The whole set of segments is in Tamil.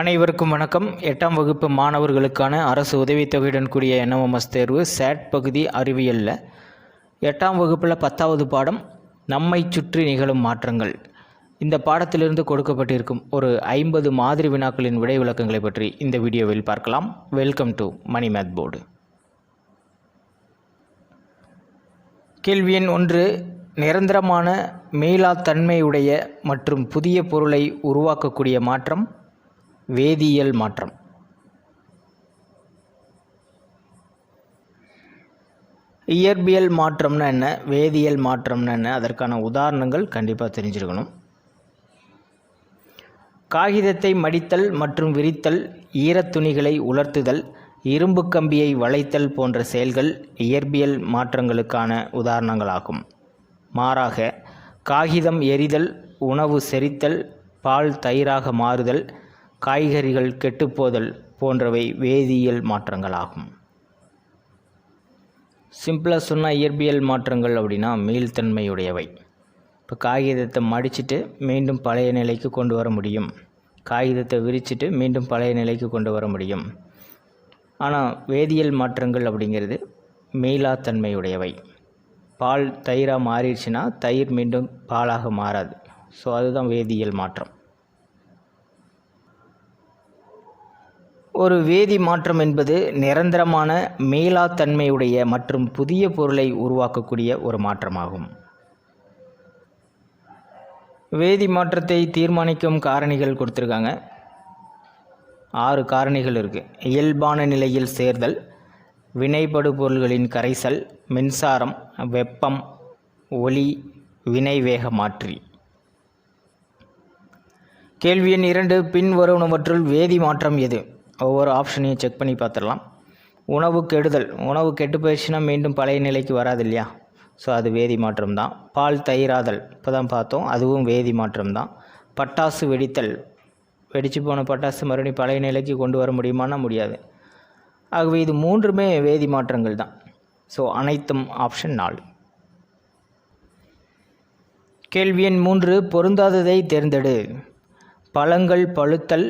அனைவருக்கும் வணக்கம். எட்டாம் வகுப்பு மாணவர்களுக்கான அரசு உதவித்தொகையுடன் கூடிய என்எம்எஸ் தேர்வு சேட் பகுதி அறிவியலில். எட்டாம் வகுப்பில் பத்தாவது பாடம் நம்மை சுற்றி நிகழும் மாற்றங்கள். இந்த பாடத்திலிருந்து கொடுக்கப்பட்டிருக்கும் ஒரு ஐம்பது மாதிரி வினாக்களின் விடை விளக்கங்களை பற்றி இந்த வீடியோவில் பார்க்கலாம். Welcome to Mani math board கேள்வி எண் ஒன்று நிரந்தரமான மீளாத்தன்மையுடைய மற்றும் புதிய பொருளை உருவாக்கக்கூடிய மாற்றம்? வேதியியல் மாற்றம். இயற்பியல் மாற்றம்னா என்ன? வேதியியல் மாற்றம்னா என்ன? அதற்கான உதாரணங்கள் கண்டிப்பாக தெரிஞ்சிருக்கணும். காகிதத்தை மடித்தல் மற்றும் விரித்தல் ஈரத் துணிகளை உலர்த்துதல் இரும்பு கம்பியை வளைத்தல் போன்ற செயல்கள் இயற்பியல் மாற்றங்களுக்கான உதாரணங்களாகும். மாறாக காகிதம் எரிதல் உணவு செரித்தல் பால் தயிராக மாறுதல் காய்கறிகள் கெட்டுப்போதல் போன்றவை வேதியியல் மாற்றங்களாகும். சிம்பிளாக சொன்னால் இயற்பியல் மாற்றங்கள் அப்படின்னா மீள்தன்மையுடையவை. இப்போ காகிதத்தை மடிச்சிட்டு மீண்டும் பழைய நிலைக்கு கொண்டு வர முடியும். காகிதத்தை விரிச்சிட்டு மீண்டும் பழைய நிலைக்கு கொண்டு வர முடியும். ஆனால் வேதியியல் மாற்றங்கள் அப்படிங்கிறது மீளாத்தன்மையுடையவை. பால் தயிராக மாறிடுச்சுன்னா தயிர் மீண்டும் பாலாக மாறாது. ஸோ அதுதான் வேதியியல் மாற்றம். ஒரு வேதி மாற்றம் என்பது நிரந்தரமான மீளாத்தன்மையுடைய மற்றும் புதிய பொருளை உருவாக்கக்கூடிய ஒரு மாற்றமாகும். வேதி மாற்றத்தை தீர்மானிக்கும் காரணிகள் கொடுத்துருக்காங்க. ஆறு காரணிகள் இருக்குது இயல்பான நிலையில் சேர்தல் வினைபடு பொருள்களின் கரைசல் மின்சாரம் வெப்பம் ஒளி வினைவேக மாற்றி. கேள்வி எண் இரண்டு பின்வருவனவற்றுள் வேதி மாற்றம் எது? ஒவ்வொரு ஆப்ஷனையும் செக் பண்ணி பார்த்துடலாம். உணவு கெடுதல். உணவு கெட்டு போயிடுச்சுன்னா மீண்டும் பழைய நிலைக்கு வராது இல்லையா? ஸோ அது வேதி மாற்றம் தான் பால் தயிராதல். இப்போ தான் பார்த்தோம். அதுவும் வேதி மாற்றம் தான் பட்டாசு வெடித்தல். வெடித்து போன பட்டாசு மறுபடியும் பழைய நிலைக்கு கொண்டு வர முடியுமானா முடியாது. ஆகவே இது மூன்றுமே வேதி மாற்றங்கள் தான் ஸோ அனைத்தும் ஆப்ஷன் நாலு. கேள்வி எண் மூன்று பொருந்தாததை தேர்ந்தெடு. பழங்கள் பழுத்தல்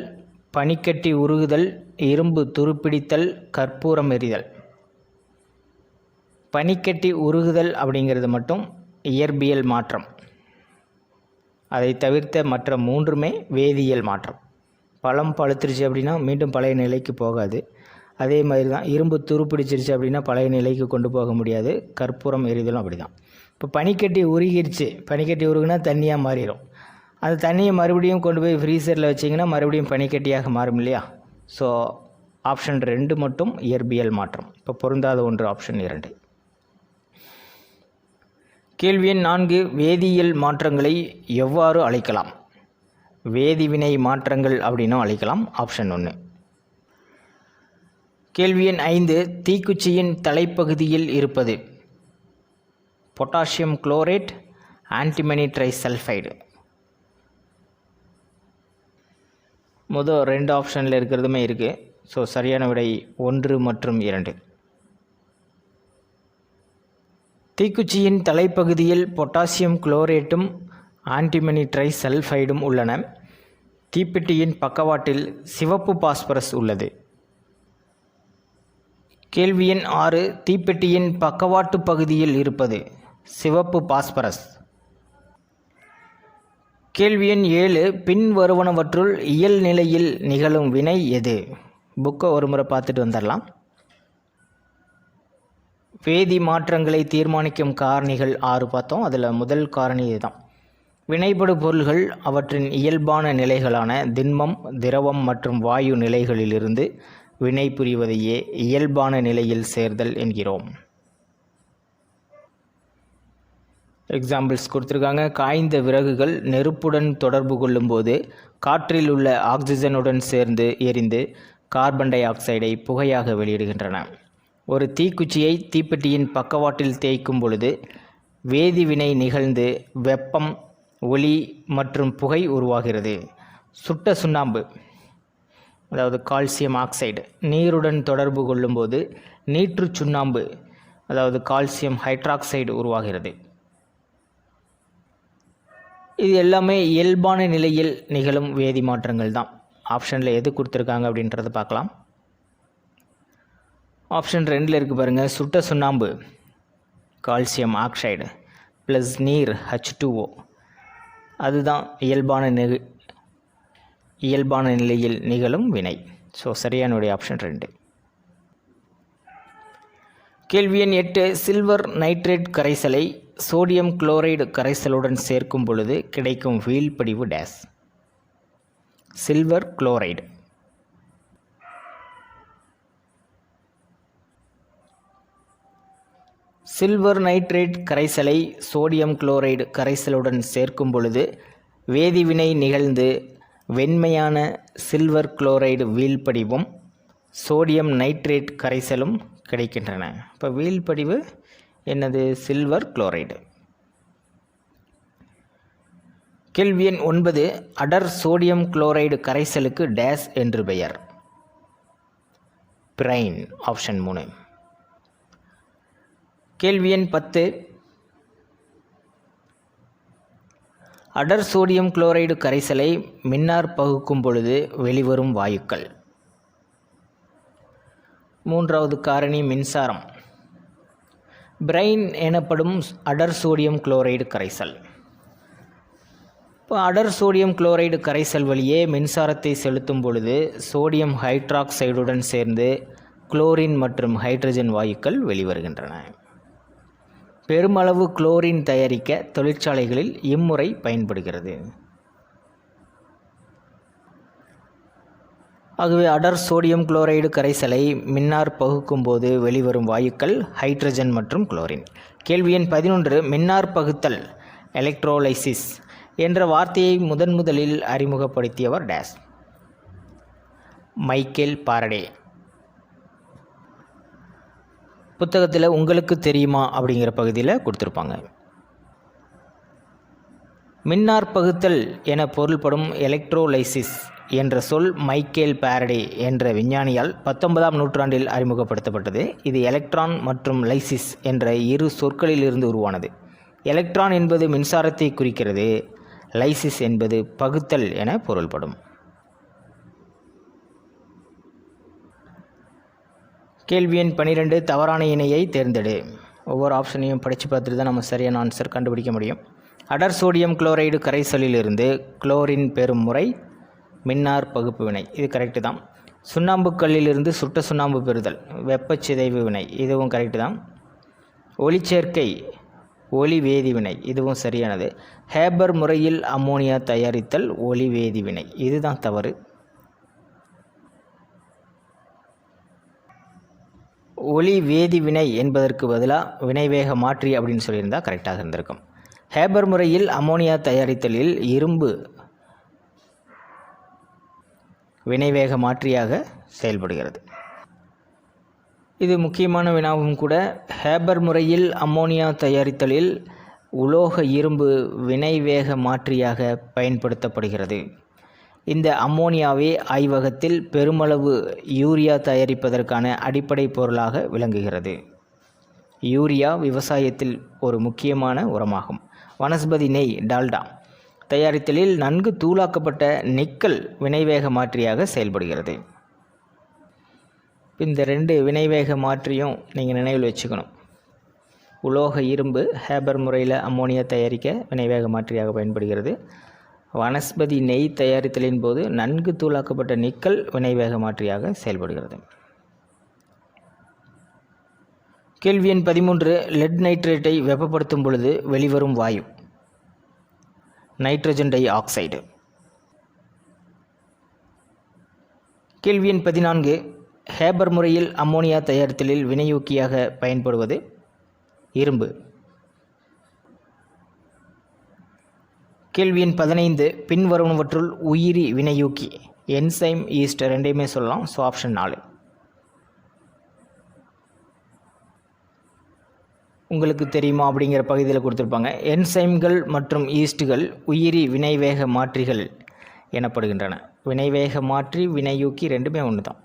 பனிக்கட்டி உருகுதல் இரும்பு துருப்பிடித்தல் கற்பூரம் எரிதல் பனிக்கட்டி உருகுதல் அப்படிங்கிறது மட்டும் இயற்பியல் மாற்றம். அதை தவிர்த்த மற்ற மூன்றுமே வேதியியல் மாற்றம். பழம் பழுத்துருச்சு அப்படின்னா மீண்டும் பழைய நிலைக்கு போகாது. அதே மாதிரி தான் இரும்பு துருப்பிடிச்சிருச்சு அப்படின்னா பழைய நிலைக்கு கொண்டு போக முடியாது. கற்பூரம் எரிதலும் அப்படி தான் இப்போ பனிக்கட்டி உருகிருச்சு. பனிக்கட்டி உருகுனா தண்ணியாக மாறிடும் அது தண்ணியை மறுபடியும் கொண்டு போய் ஃப்ரீசரில் வச்சிங்கன்னா மறுபடியும் பனிக்கட்டியாக மாறும் இல்லையா? ஸோ ஆப்ஷன் ரெண்டு மட்டும் இயற்பியல் மாற்றம். இப்போ பொருந்தாத ஒன்று ஆப்ஷன் இரண்டு. கேள்வி எண் நான்கு வேதியியல் மாற்றங்களை எவ்வாறு அழைக்கலாம்? வேதிவினை மாற்றங்கள் அப்படின்னும் அழைக்கலாம் ஆப்ஷன் ஒன்று கேள்வி எண் ஐந்து தீக்குச்சியின் தலைப்பகுதியில் இருப்பது. பொட்டாசியம் குளோரேட் ஆன்டிமனி ட்ரைசல்ஃபைடு முதல் ரெண்டு ஆப்ஷனில் இருக்கிறதுமே இருக்குது ஸோ சரியான விடை ஒன்று மற்றும் இரண்டு. தீக்குச்சியின் தலைப்பகுதியில் பொட்டாசியம் குளோரேட்டும் ஆன்டிமனி ட்ரை சல்ஃபைடும் உள்ளன. தீப்பெட்டியின் பக்கவாட்டில் சிவப்பு பாஸ்பரஸ் உள்ளது. கேள்வி எண் ஆறு தீப்பெட்டியின் பக்கவாட்டு பகுதியில் இருப்பது சிவப்பு பாஸ்பரஸ் கேள்வி எண் ஏழு பின்வருவனவற்றுள் இயல் நிலையில் நிகழும் வினை எது? புக்கை ஒரு முறை பார்த்துட்டு வந்துடலாம். வேதி மாற்றங்களை தீர்மானிக்கும் காரணிகள் ஆறு பார்த்தோம். அதில் முதல் காரணி இதுதான். வினைபடு பொருள்கள் அவற்றின் இயல்பான நிலைகளான திண்மம் திரவம் மற்றும் வாயு நிலைகளிலிருந்து வினை புரிவதையே இயல்பான நிலையில் சேர்தல் என்கிறோம். எக்ஸாம்பிள்ஸ் கொடுத்துருக்காங்க. காய்ந்த விறகுகள் நெருப்புடன் தொடர்பு கொள்ளும்போது காற்றில் உள்ள ஆக்சிஜனுடன் சேர்ந்து எரிந்து கார்பன் டை ஆக்சைடை புகையாக வெளியிடுகின்றன. ஒரு தீக்குச்சியை தீப்பெட்டியின் பக்கவாட்டில் தேய்க்கும் பொழுது வேதிவினை நிகழ்ந்து வெப்பம் ஒளி மற்றும் புகை உருவாகிறது. சுட்ட சுண்ணாம்பு அதாவது கால்சியம் ஆக்சைடு நீருடன் தொடர்பு கொள்ளும்போது நீற்று சுண்ணாம்பு அதாவது கால்சியம் ஹைட்ராக்சைடு உருவாகிறது. இது எல்லாமே இயல்பான நிலையில் நிகழும் வேதி மாற்றங்கள் தான். ஆப்ஷனில் எது கொடுத்துருக்காங்க அப்படின்றத பார்க்கலாம். ஆப்ஷன் ரெண்டில் இருக்குது பாருங்கள் சுட்ட சுண்ணாம்பு கால்சியம் ஆக்சைடு ப்ளஸ் நீர் ஹச் டூஓ அதுதான் இயல்பான நிக இயல்பான நிலையில் நிகழும் வினை. ஸோ சரியானுடைய ஆப்ஷன் ரெண்டு. கேள்வி எண் எட்டு சில்வர் நைட்ரேட் கரைசலை சோடியம் குளோரைடு கரைசலுடன் சேர்க்கும் பொழுது கிடைக்கும் வீழ்படிவு days. Silver chloride. Silver nitrate கரைசலை சோடியம் குளோரைடு கரைசலுடன் சேர்க்கும் பொழுது வேதிவினை நிகழ்ந்து வெண்மையான சில்வர் குளோரைடு வீழ்படிவும் சோடியம் நைட்ரேட் கரைசலும் கிடைக்கின்றன. இப்போ வீழ்படிவு என்னது? சில்வர் குளோரைடு கேள்வி எண் ஒன்பது அடர் சோடியம் குளோரைடு கரைசலுக்கு டேஸ் என்று பெயர். பிரைன் ஆப்ஷன் மூணு. கேள்வி எண் பத்து அடர் சோடியம் குளோரைடு கரைசலை மின்னார் பகுக்கும் பொழுது வெளிவரும் வாயுக்கள். மூன்றாவது காரணி மின்சாரம். பிரைன் எனப்படும் அடர் சோடியம் குளோரைடு கரைசல். இப்போ அடர் சோடியம் குளோரைடு கரைசல் வழியே மின்சாரத்தை செலுத்தும் பொழுது சோடியம் ஹைட்ராக்சைடுடன் சேர்ந்து குளோரின் மற்றும் ஹைட்ரஜன் வாயுக்கள் வெளிவருகின்றன. பெருமளவு குளோரின் தயாரிக்க தொழிற்சாலைகளில் இம்முறை பயன்படுகிறது. ஆகவே அடர் சோடியம் குளோரைடு கரைசலை மின்னார் பகுக்கும் போது வெளிவரும் வாயுக்கள் ஹைட்ரஜன் மற்றும் குளோரின். கேள்வி எண் பதினொன்று மின்னார் பகுத்தல் எலக்ட்ரோலைசிஸ் என்ற வார்த்தையை முதன் முதலில் அறிமுகப்படுத்தியவர் டேஸ். மைக்கேல் பாரடே புத்தகத்தில் உங்களுக்கு தெரியுமா அப்படிங்கிற பகுதியில் கொடுத்துருப்பாங்க. மின்னார் பகுத்தல் என பொருள்படும் எலக்ட்ரோலைசிஸ் என்ற சொல் மைக்கேல் பாரடே என்ற விஞ்ஞானியால் பத்தொன்பதாம் நூற்றாண்டில் அறிமுகப்படுத்தப்பட்டது. இது எலக்ட்ரான் மற்றும் லைசிஸ் என்ற இரு சொற்களிலிருந்து உருவானது. எலக்ட்ரான் என்பது மின்சாரத்தை குறிக்கிறது லைசிஸ் என்பது பகுத்தல் என பொருள்படும். கேள்வி எண் பன்னிரெண்டு தவறான இணையை தேர்ந்தெடு. ஒவ்வொரு ஆப்ஷனையும் படித்து பார்த்துட்டு தான் நம்ம சரியான ஆன்சர் கண்டுபிடிக்க முடியும். அடர் சோடியம் குளோரைடு கரைசலிலிருந்து குளோரின் பெறும் முறை மின்னார் பகுப்பு வினை. இது கரெக்டு தான். சுண்ணாம்புக்கல்லிலிருந்து சுட்ட சுண்ணாம்பு பெறுதல். வெப்பச்சிதைவு வினை. இதுவும் கரெக்டு தான். ஒளிச்சேர்க்கை ஒளி வேதி வினை. இதுவும் சரியானது. ஹேபர் முறையில் அம்மோனியா தயாரித்தல் ஒளி வேதி வினை. இதுதான் தவறு. ஒளி வேதி வினை என்பதற்கு பதிலாக வினைவேக மாற்றி அப்படின்னு சொல்லியிருந்தால் கரெக்டாக இருந்திருக்கும். ஹேபர் முறையில் அம்மோனியா தயாரித்தலில் இரும்பு வினைவேக மாற்றியாக செயல்படுகிறது. இது முக்கியமான வினாவும் கூட ஹேபர் முறையில் அம்மோனியா தயாரித்தலில் உலோக இரும்பு வினைவேக மாற்றியாக பயன்படுத்தப்படுகிறது. இந்த அம்மோனியாவே ஆய்வகத்தில் பெருமளவு யூரியா தயாரிப்பதற்கான அடிப்படை பொருளாக விளங்குகிறது. யூரியா விவசாயத்தில் ஒரு முக்கியமான உரமாகும். வனஸ்பதி நெய் டால்டா. தயாரித்தலில் நன்கு தூளாக்கப்பட்ட நிக்கல் வினைவேக மாற்றியாக செயல்படுகிறது. இந்த ரெண்டு வினைவேக மாற்றியும் நீங்கள் நினைவில் வச்சுக்கணும். உலோக இரும்பு ஹேபர் முறையில் அம்மோனியா தயாரிக்க வினைவேக மாற்றியாக பயன்படுகிறது. வனஸ்பதி நெய் தயாரித்தலின் போது நன்கு தூளாக்கப்பட்ட நிக்கல் வினைவேக மாற்றியாக செயல்படுகிறது. கேள்வி எண் பதிமூன்று லெட் நைட்ரேட்டை வெப்பப்படுத்தும் பொழுது வெளிவரும் வாயு. Nitrogen di oxide. கேள்வி எண் பதினான்கு. ஹேபர் முறையில் அம்மோனியா தயாரித்தலில் வினையூக்கியாக பயன்படுவது? இரும்பு. கேள்வி எண் பதினைந்து. பின்வருவனவற்றுள் உயிரி வினையூக்கி. என்சைம் ஈஸ்ட் ரெண்டையுமே சொல்லலாம். ஸோ ஆப்ஷன் நாலு. உங்களுக்கு தெரியுமா அப்படிங்கிற பகுதியில் கொடுத்துருப்பாங்க. என்சைம்கள் மற்றும் ஈஸ்ட்டுகள் உயிரி வினைவேக மாற்றிகள் எனப்படுகின்றன. வினைவேக மாற்றி வினையூக்கி ரெண்டுமே ஒன்று தான்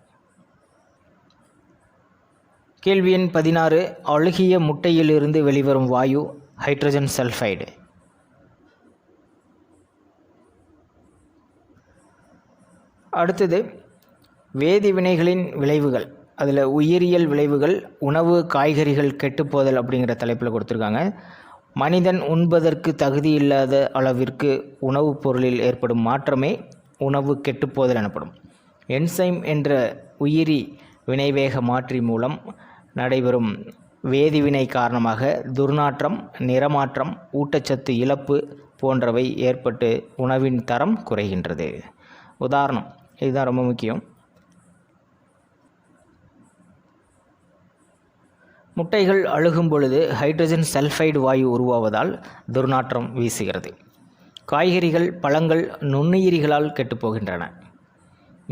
கேள்வி எண் பதினாறு அழுகிய முட்டையிலிருந்து வெளிவரும் வாயு ஹைட்ரஜன் சல்ஃபைடு அடுத்தது வேதி வினைகளின் விளைவுகள். அதில் உயிரியல் விளைவுகள் உணவு காய்கறிகள் கெட்டுப்போதல் அப்படிங்கிற தலைப்பில் கொடுத்துருக்காங்க. மனிதன் உண்பதற்கு தகுதி இல்லாத அளவிற்கு உணவுப் பொருளில் ஏற்படும் மாற்றமே உணவு கெட்டுப்போதல் எனப்படும். என்சைம் என்ற உயிரி வினைவேக மாற்றி மூலம் நடைபெறும் வேதிவினை காரணமாக துர்நாற்றம் நிறமாற்றம் ஊட்டச்சத்து இழப்பு போன்றவை ஏற்பட்டு உணவின் தரம் குறைகின்றது. உதாரணம் இதுதான் ரொம்ப முக்கியம். முட்டைகள் அழுகும் பொழுது ஹைட்ரஜன் சல்ஃபைடு வாயு உருவாவதால் துர்நாற்றம் வீசுகிறது. காய்கறிகள் பழங்கள் நுண்ணுயிரிகளால் கெட்டுப்போகின்றன.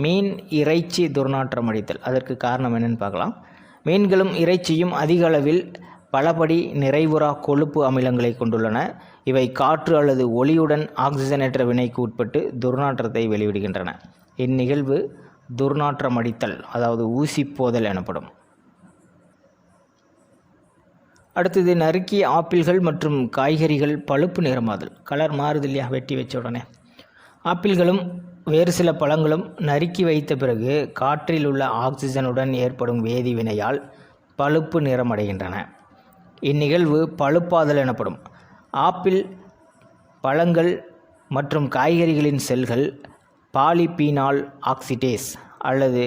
மீன் இறைச்சி துர்நாற்றம் அடித்தல். அதற்கு காரணம் என்னென்னு பார்க்கலாம். மீன்களும் இறைச்சியும் அதிக அளவில் பலபடி நிறைவுறா கொழுப்பு அமிலங்களை கொண்டுள்ளன. இவை காற்று அல்லது ஒளியுடன் ஆக்சிஜனேற்ற வினைக்கு உட்பட்டு துர்நாற்றத்தை வெளியிடுகின்றன இந்நிகழ்வு துர்நாற்றம் அடித்தல் அதாவது ஊசி போதல் எனப்படும். அடுத்தது நறுக்கிய ஆப்பிள்கள் மற்றும் காய்கறிகள் பழுப்பு நிறமாதல். கலர் மாறுது இல்லையா? வெட்டி வச்ச உடனே. ஆப்பிள்களும் வேறு சில பழங்களும் நறுக்கி வைத்த பிறகு காற்றில் உள்ள ஆக்சிஜனுடன் ஏற்படும் வேதிவினையால் பழுப்பு நிறமடைகின்றன இந்நிகழ்வு பழுப்பாதல் எனப்படும். ஆப்பிள் பழங்கள் மற்றும் காய்கறிகளின் செல்கள் பாலிபீனால் ஆக்சிடேஸ் அல்லது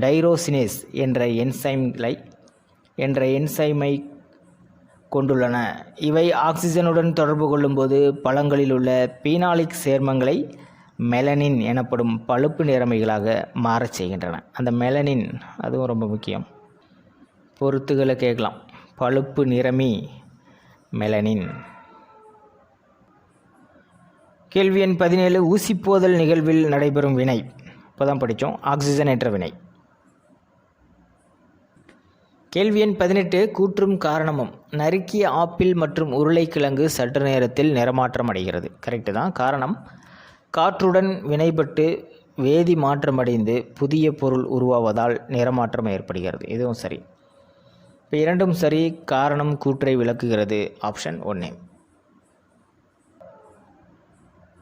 டைரோசினேஸ் என்ற என்சைம்களை என்ற என்சைமை கொண்டுள்ளன. இவை ஆக்சிஜனுடன் தொடர்பு கொள்ளும்போது பழங்களில் உள்ள பீனாலிக் சேர்மங்களை மெலனின் எனப்படும் பழுப்பு நிறமைகளாக மாறச் செய்கின்றன. அந்த மெலனின் அதுவும் ரொம்ப முக்கியம் பொருத்துகளை கேட்கலாம். பழுப்பு நிறமி மெலனின். கேள்வி எண் பதினேழு ஊசிப்போதல் நிகழ்வில் நடைபெறும் வினை. இப்போ தான் படித்தோம். ஆக்சிஜனேற்ற வினை. கேள்வி எண் பதினெட்டு கூற்றும் காரணமும். நறுக்கிய ஆப்பிள் மற்றும் உருளைக்கிழங்கு சற்று நேரத்தில் நிறமாற்றம் அடைகிறது கரெக்டு தான். காரணம் காற்றுடன் வினைபட்டு வேதி மாற்றமடைந்து புதிய பொருள் உருவாவதால் நிறமாற்றம் ஏற்படுகிறது. இதுவும் சரி. இப்போ இரண்டும் சரி. காரணம் கூற்றை விளக்குகிறது. ஆப்ஷன் ஒன்று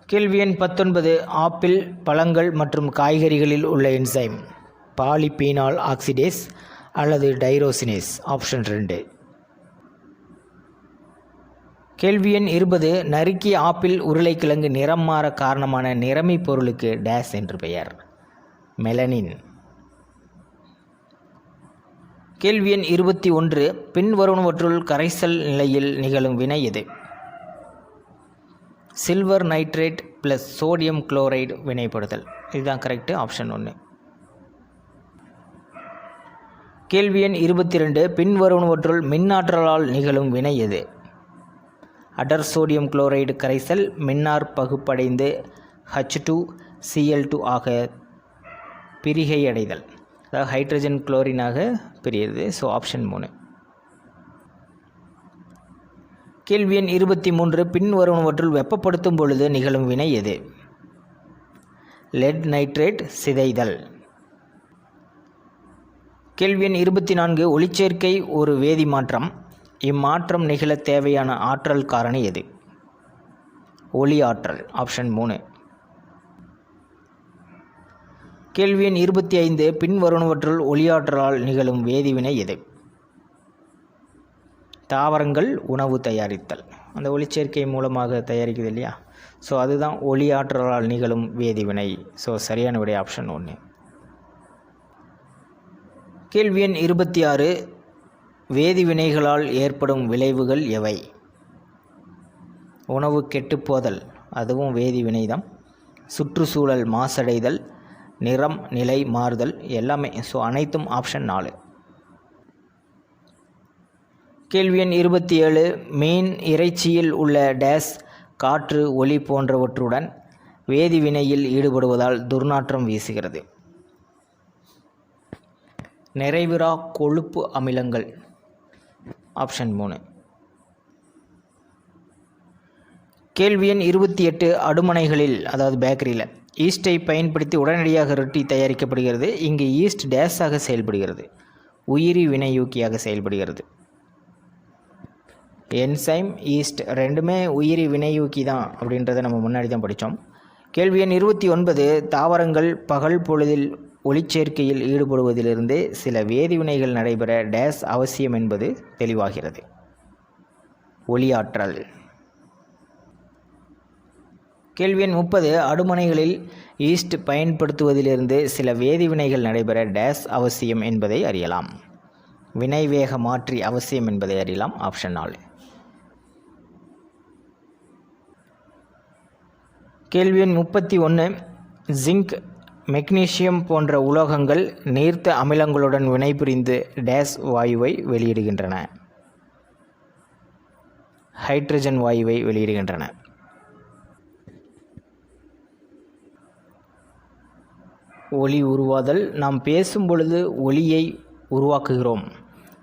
கேள்வி எண் பத்தொன்பது ஆப்பிள் பழங்கள் மற்றும் காய்கறிகளில் உள்ள என்சைம் பாலிபீனால் ஆக்சிடேஸ் அல்லது டைரோசினேஸ் ஆப்ஷன் ரெண்டு. கேள்வி எண் இருபது நறுக்கிய ஆப்பிள் உருளைக்கிழங்கு நிறம் மாற காரணமான நிறமி பொருளுக்கு டேஸ் என்று பெயர். மெலனின். கேள்வி எண் இருபத்தி ஒன்று பின்வருவனவற்றுள் கரைசல் நிலையில் நிகழும் வினை எது? Silver nitrate plus sodium chloride வினைப்படுதல் இதுதான் கரெக்டு ஆப்ஷன் ஒன்று. கேள்வி எண் இருபத்தி ரெண்டு பின்வருவனவற்றுள் மின்னாற்றலால் நிகழும் வினை எது? அடர் சோடியம் குளோரைடு கரைசல் மின்னார் பகுப்படைந்து H two C L two ஆக பிரிகை அடைதல். அதாவது ஹைட்ரஜன் குளோரினாக பிரியுது ஸோ ஆப்ஷன் மூணு. கேள்வி எண் இருபத்தி மூன்று பின்வருவனவற்றுள் வெப்பப்படுத்தும் பொழுது நிகழும் வினை எது? லெட் நைட்ரேட் சிதைதல். கேள்வி எண் இருபத்தி நான்கு ஒளிச்சேர்க்கை ஒரு வேதி மாற்றம். இம்மாற்றம் நிகழ தேவையான ஆற்றல் காரணி எது? ஒளி ஆற்றல் ஆப்ஷன் மூணு. கேள்வி எண் இருபத்தி ஐந்து பின்வருவனவற்றுள் ஒளியாற்றலால் நிகழும் வேதிவினை எது? தாவரங்கள் உணவு தயாரித்தல். அந்த ஒளிச்சேர்க்கை மூலமாக தயாரிக்குது இல்லையா? ஸோ அதுதான் ஒளியாற்றலால் நிகழும் வேதிவினை ஸோ சரியான விடை ஆப்ஷன் ஒன்று கேள்வி எண் இருபத்தி ஆறு வேதிவினைகளால் ஏற்படும் விளைவுகள் எவை? உணவு கெட்டுப்போதல் அதுவும் வேதிவினைதான் சுற்றுச்சூழல் மாசடைதல் நிறம் நிலை மாறுதல் எல்லாமே. ஸோ அனைத்தும் ஆப்ஷன் நாலு. கேள்வி எண் இருபத்தி ஏழு மீன் இறைச்சியில் உள்ள டேஸ் காற்று ஒளி போன்றவற்றுடன் வேதிவினையில் ஈடுபடுவதால் துர்நாற்றம் வீசுகிறது. நிறைவிறா கொழுப்பு அமிலங்கள். ஆப்ஷன் மூணு. கேள்வி எண் இருபத்தி எட்டு அடுமனைகளில் அதாவது பேக்கரியில் ஈஸ்டை பயன்படுத்தி உடனடியாக ரொட்டி தயாரிக்கப்படுகிறது. இங்கு ஈஸ்ட் டேஸாக செயல்படுகிறது. உயிரி வினையூக்கியாக செயல்படுகிறது. என்சைம் ஈஸ்ட் ரெண்டுமே உயிரி வினையூக்கி தான் அப்படின்றத நம்ம முன்னாடி தான் படித்தோம் கேள்வி எண் இருபத்தி ஒன்பது தாவரங்கள் பகல் பொழுதில் ஒளிச்சேர்க்கையில் ஈடுபடுவதிலிருந்து சில வேதிவினைகள் நடைபெற டேஸ் அவசியம் என்பது தெளிவாகிறது. ஒளியாற்றல். கேள்வி எண் முப்பது. அடுமனைகளில் ஈஸ்ட் பயன்படுத்துவதிலிருந்து சில வேதிவினைகள் நடைபெற டேஸ் அவசியம் என்பதை அறியலாம். வினைவேக மாற்றி அவசியம் என்பதை அறியலாம். ஆப்ஷன் நாலு. கேள்வி எண் முப்பத்தி ஒன்று ஜிங்க் மெக்னீசியம் போன்ற உலோகங்கள் நீர்த்த அமிலங்களுடன் வினைபுரிந்து டேஸ் வாயுவை வெளியிடுகின்றன. ஹைட்ரஜன் வாயுவை வெளியிடுகின்றன. ஒளி உருவாதல். நாம் பேசும் பொழுது ஒளியை உருவாக்குகிறோம்.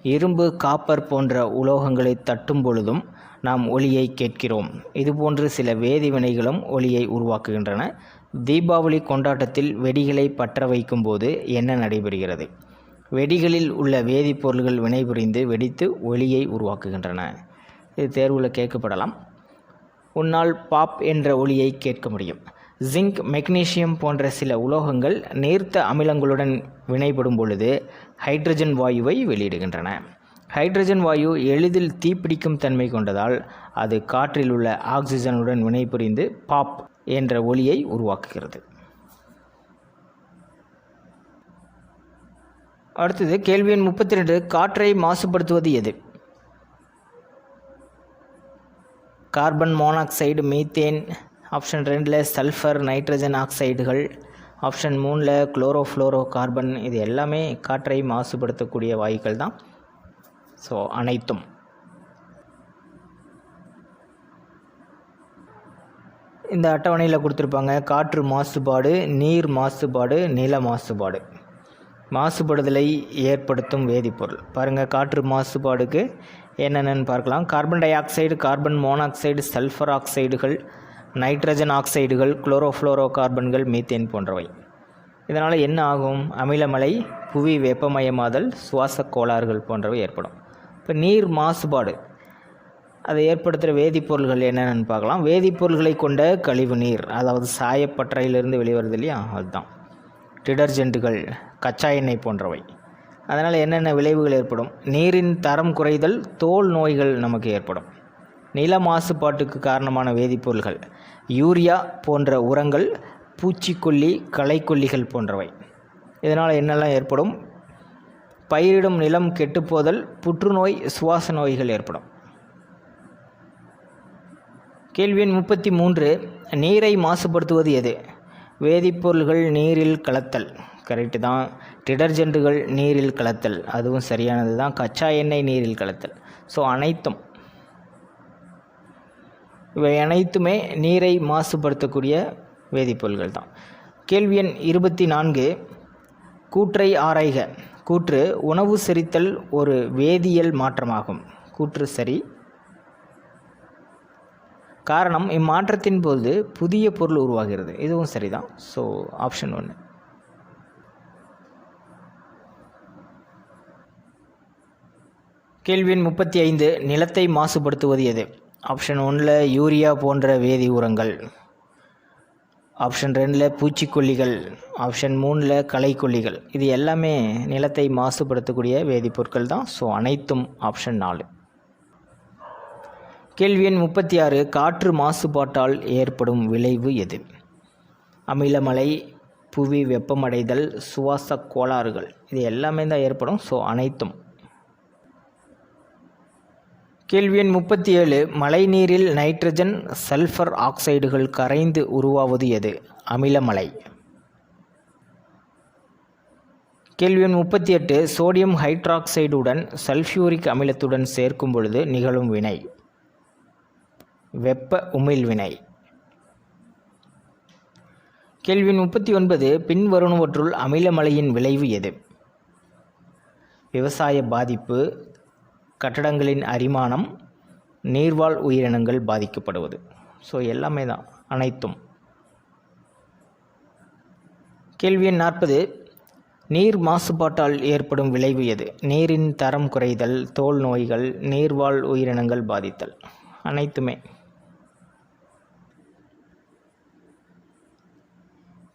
இரும்பு காப்பர் போன்ற உலோகங்களை தட்டும் பொழுதும் நாம் ஒளியை கேட்கிறோம். இதுபோன்று சில வேதிவினைகளும் ஒளியை உருவாக்குகின்றன. தீபாவளி கொண்டாட்டத்தில் வெடிகளை பற்ற வைக்கும்போது என்ன நடைபெறுகிறது? வெடிகளில் உள்ள வேதிப்பொருள்கள் வினைபுரிந்து வெடித்து ஒளியை உருவாக்குகின்றன. இது தேர்வில் கேட்கப்படலாம். உன்னால் பாப் என்ற ஒளியை கேட்க முடியும். ஜிங்க் மெக்னீசியம் போன்ற சில உலோகங்கள் நீர்த்த அமிலங்களுடன் வினைபடும் பொழுது ஹைட்ரஜன் வாயுவை வெளியிடுகின்றன. ஹைட்ரஜன் வாயு எளிதில் தீப்பிடிக்கும் தன்மை கொண்டதால் அது காற்றில் உள்ள ஆக்சிஜனுடன் வினைபுரிந்து பாப் என்ற ஒளியை உருவாக்குகிறது. அடுத்தது கேள்வி எண் முப்பத்தி ரெண்டு காற்றை மாசுபடுத்துவது எது? கார்பன் மோனாக்சைடு மீத்தேன் ஆப்ஷன் ரெண்டில் சல்ஃபர் நைட்ரஜன் ஆக்சைடுகள் ஆப்ஷன் மூணில் குளோரோஃப்ளோரோ கார்பன் இது எல்லாமே காற்றை மாசுபடுத்தக்கூடிய வாயுக்கள் தான் ஸோ அனைத்தும். இந்த அட்டவணையில் கொடுத்துருப்பாங்க. காற்று மாசுபாடு நீர் மாசுபாடு நில மாசுபாடு. மாசுபடுதலை ஏற்படுத்தும் வேதிப்பொருள். பாருங்கள் காற்று மாசுபாடுக்கு என்னென்னு பார்க்கலாம். Carbon dioxide carbon monoxide sulphur ஆக்சைடுகள் நைட்ரஜன் ஆக்சைடுகள் குளோரோஃப்ளோரோ கார்பன்கள் மீத்தேன் போன்றவை. இதனால் என்ன ஆகும்? அமிலமலை புவி வெப்பமயமாதல் சுவாச கோளாறுகள் போன்றவை ஏற்படும். இப்போ நீர் மாசுபாடு. அதை ஏற்படுத்துகிற வேதிப்பொருள்கள் என்னென்னு பார்க்கலாம். வேதிப்பொருள்களை கொண்ட கழிவு நீர் அதாவது சாயப்பற்றையிலிருந்து வெளிவருது இல்லையா? அதுதான். டிடர்ஜென்ட்டுகள் கச்சா எண்ணெய் போன்றவை. அதனால் என்னென்ன விளைவுகள் ஏற்படும்? நீரின் தரம் குறைதல் தோல் நோய்கள் நமக்கு ஏற்படும். நில மாசுபாட்டுக்கு காரணமான வேதிப்பொருள்கள் யூரியா போன்ற உரங்கள் பூச்சிக்கொல்லி களைக்கொல்லிகள் போன்றவை. இதனால் என்னெல்லாம் ஏற்படும்? பயிரிடும் நிலம் கெட்டுப்போதல் புற்றுநோய் சுவாச நோய்கள் ஏற்படும். கேள்வி எண் முப்பத்தி மூன்று நீரை மாசுபடுத்துவது எது? வேதிப்பொருள்கள் நீரில் கலத்தல். கரெக்டு தான். டிடர்ஜென்ட்டுகள் நீரில் கலத்தல். அதுவும் சரியானது தான். கச்சா எண்ணெய் நீரில் கலத்தல். ஸோ அனைத்தும். இவை அனைத்துமே நீரை மாசுபடுத்தக்கூடிய வேதிப்பொருள்கள் தான். கேள்வி எண் இருபத்தி நான்கு கூற்றை ஆராய்க. கூற்று உணவு செரித்தல் ஒரு வேதியியல் மாற்றமாகும். கூற்று சரி காரணம் இம்மாற்றத்தின் போது புதிய பொருள் உருவாகிறது. இதுவும் சரிதான். ஸோ ஆப்ஷன் ஒன்று கேள்வி முப்பத்தி ஐந்து நிலத்தை மாசுபடுத்துவது எது? ஆப்ஷன் ஒன்றில் யூரியா போன்ற வேதி உரங்கள். ஆப்ஷன் ரெண்டில் பூச்சிக்கொல்லிகள். ஆப்ஷன் மூணில் களைக்கொல்லிகள். இது எல்லாமே நிலத்தை மாசுபடுத்தக்கூடிய வேதிப்பொருட்கள் தான். ஸோ அனைத்தும் ஆப்ஷன் நாலு. கேள்வி எண் முப்பத்தி ஆறு காற்று மாசுபாட்டால் ஏற்படும் விளைவு எது? அமிலமலை புவி வெப்பமடைதல் சுவாச கோளாறுகள் இது எல்லாமே தான் ஏற்படும் ஸோ அனைத்தும். கேள்வி எண் முப்பத்தி ஏழு மழைநீரில் நைட்ரஜன் சல்ஃபர் ஆக்சைடுகள் கரைந்து உருவாவது எது? அமிலமலை. கேள்வி எண் முப்பத்தி எட்டு சோடியம் ஹைட்ராக்சைடுடன் சல்ஃபியூரிக் அமிலத்துடன் சேர்க்கும் பொழுது நிகழும் வினை. வெப்ப உமிழ்வினை. கேள்வி முப்பத்தி ஒன்பது பின்வருணவற்றுள் அமிலமலையின் விளைவு எது? விவசாய பாதிப்பு கட்டடங்களின் அரிமானம் நீர்வாழ் உயிரினங்கள் பாதிக்கப்படுவது. ஸோ எல்லாமே தான் அனைத்தும். கேள்வி எண் நாற்பது நீர் மாசுபாட்டால் ஏற்படும் விளைவு எது? நீரின் தரம் குறைதல் தோல் நோய்கள் நீர்வாழ் உயிரினங்கள் பாதித்தல். அனைத்துமே.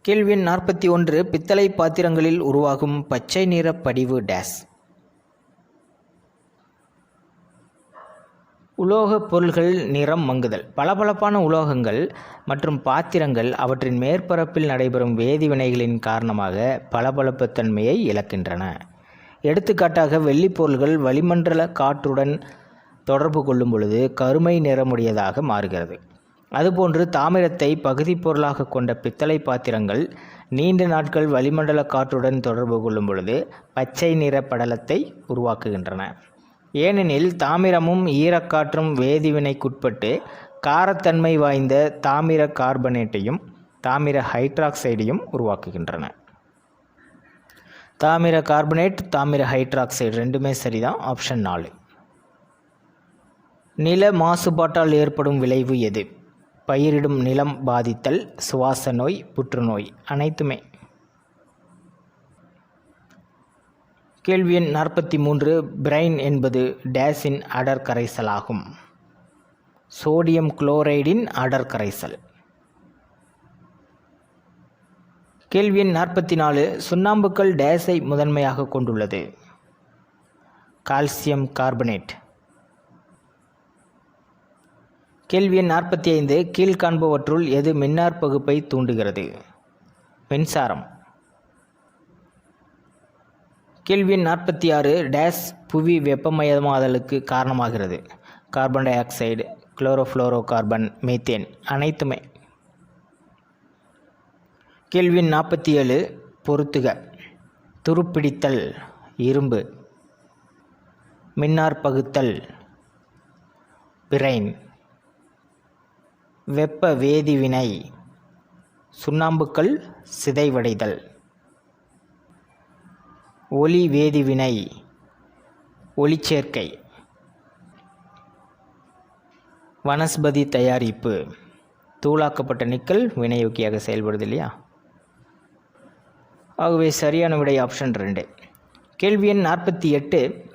கேள்வி எண் நாற்பத்தி ஒன்று பித்தளை பாத்திரங்களில் உருவாகும் பச்சை நிற படிவு டேஸ். உலோகப் பொருள்கள் நிறம் மங்குதல். பளபளப்பான உலோகங்கள் மற்றும் பாத்திரங்கள் அவற்றின் மேற்பரப்பில் நடைபெறும் வேதிவினைகளின் காரணமாக பளபளப்புத்தன்மையை இழக்கின்றன. எடுத்துக்காட்டாக வெள்ளிப் பொருள்கள் வளிமண்டல காற்றுடன் தொடர்பு கொள்ளும் பொழுது கருமை நிறமுடையதாக மாறுகிறது. அதுபோன்று தாமிரத்தை பகுதிப் பொருளாக கொண்ட பித்தளை பாத்திரங்கள் நீண்ட நாட்கள் வளிமண்டல காற்றுடன் தொடர்பு கொள்ளும் பொழுது பச்சை நிற படலத்தை உருவாக்குகின்றன. ஏனெனில் தாமிரமும் ஈரக்காற்றும் வேதிவினைக்குட்பட்டு காரத்தன்மை வாய்ந்த தாமிர கார்பனேட்டையும் தாமிர ஹைட்ராக்சைடையும் உருவாக்குகின்றன. தாமிர கார்பனேட் தாமிர ஹைட்ராக்சைடு ரெண்டுமே சரிதான். ஆப்ஷன் நாலு. நில மாசுபாட்டால் ஏற்படும் விளைவு எது? பயிரிடும் நிலம் பாதித்தல் சுவாச நோய் புற்றுநோய் அனைத்துமே. கேள்வி எண் நாற்பத்தி மூன்று பிரைன் என்பது டேஸின் அடர் கரைசலாகும் சோடியம் குளோரைடின் அடர் கரைசல் கேள்வி எண் நாற்பத்தி நாலு சுண்ணாம்புக்கள் டேஸை முதன்மையாக கொண்டுள்ளது. Calcium carbonate. கேள்வி எண் நாற்பத்தி ஐந்து கீழ்காண்பவற்றுள் எது மின்னார் பகுப்பை தூண்டுகிறது? மின்சாரம். கேள்வி எண் நாற்பத்தி ஆறு டேஸ் புவி வெப்பமயமாதலுக்கு காரணமாகிறது. Carbon dioxide chlorofluoro carbon methane அனைத்துமே. கேள்வி எண் நாற்பத்தி ஏழு பொருத்துக துருப்பிடித்தல் இரும்பு. மின்னார் பகுத்தல் பிரைன். வெப்ப வேதிவினை சுண்ணாம்புக்கல் சிதைவடைதல். ஒளி வேதிவினை ஒளிச்சேர்க்கை. வனஸ்பதி தயாரிப்பு. தூளாக்கப்பட்ட நிக்கல் வினையூக்கியாக செயல்படுது இல்லையா? ஆகவே சரியான விடை ஆப்ஷன் ரெண்டு. கேள்வி எண் நாற்பத்தி எட்டு.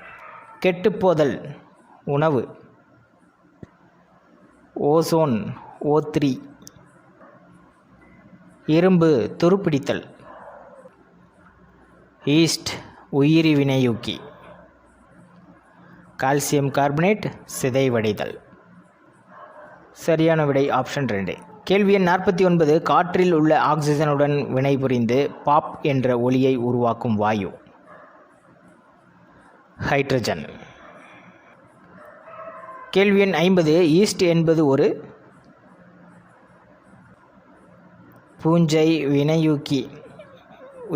கெட்டுப்போதல் உணவு. Ozone O three. இரும்பு துருப்பிடித்தல். ஈஸ்ட் உயிரி வினையூக்கி. கால்சியம் கார்பனேட் சிதைவடைதல். சரியான விடை ஆப்ஷன் ரெண்டு. கேள்வி எண் நாற்பத்தி ஒன்பது காற்றில் உள்ள ஆக்சிஜனுடன் வினைபுரிந்து பாப் என்ற ஒளியை உருவாக்கும் வாயு. ஹைட்ரஜன். கேள்வி எண் ஐம்பது ஈஸ்ட் என்பது ஒரு பூஞ்சை வினையூக்கி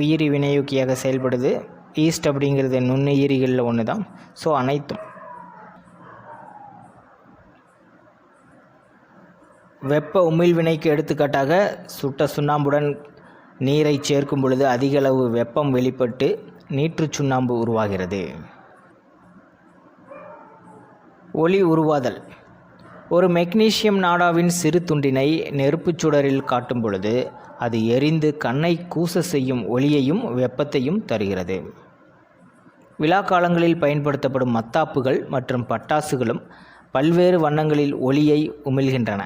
உயிரி வினையூக்கியாக செயல்படுது. ஈஸ்ட் அப்படிங்கிறது நுண்ணுயிரிகளில் ஒன்று தான் ஸோ அனைத்தும் வெப்ப உமிழ்வினைக்கு எடுத்துக்காட்டாக சுட்ட சுண்ணாம்புடன் நீரை சேர்க்கும் பொழுது அதிக அளவு வெப்பம் வெளிப்பட்டு நீற்று சுண்ணாம்பு உருவாகிறது. ஒளி உருவாதல். ஒரு மெக்னீசியம் நாடாவின் சிறு துண்டினை நெருப்புச் சுடரில் காட்டும் பொழுது அது எரிந்து கண்ணை கூச செய்யும் ஒளியையும் வெப்பத்தையும் தருகிறது. விழா காலங்களில் பயன்படுத்தப்படும் மத்தாப்புகள் மற்றும் பட்டாசுகளும் பல்வேறு வண்ணங்களில் ஒளியை உமிழ்கின்றன.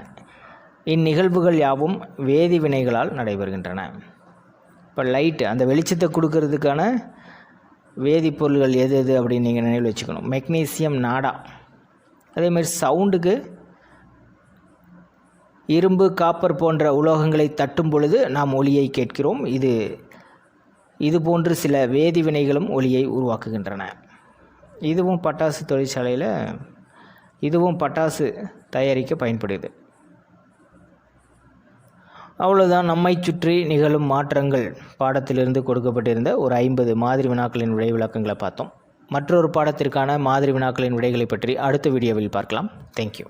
இந்நிகழ்வுகள் யாவும் வேதி வினைகளால் நடைபெறுகின்றன. இப்போ லைட்டு அந்த வெளிச்சத்தை கொடுக்கறதுக்கான வேதிப்பொருள்கள் எது எது அப்படின்னு நீங்கள் நினைவில் வச்சுக்கணும். மெக்னீசியம் நாடா. அதேமாதிரி சவுண்டுக்கு இரும்பு காப்பர் போன்ற உலோகங்களை தட்டும் பொழுது நாம் ஒளியை கேட்கிறோம். இது இது போன்று சில வேதி வினைகளும் ஒளியை உருவாக்குகின்றன. இதுவும் பட்டாசு தொழிற்சாலையில் இதுவும் பட்டாசு தயாரிக்க பயன்படுது. அவ்வளோதான் நம்மை சுற்றி நிகழும் மாற்றங்கள். பாடத்திலிருந்து கொடுக்கப்பட்டிருந்த ஒரு ஐம்பது மாதிரி வினாக்களின் விடை விளக்கங்களை பார்த்தோம். மற்றொரு பாடத்திற்கான மாதிரி வினாக்களின் விடைகளை பற்றி அடுத்த வீடியோவில் பார்க்கலாம். தேங்க்யூ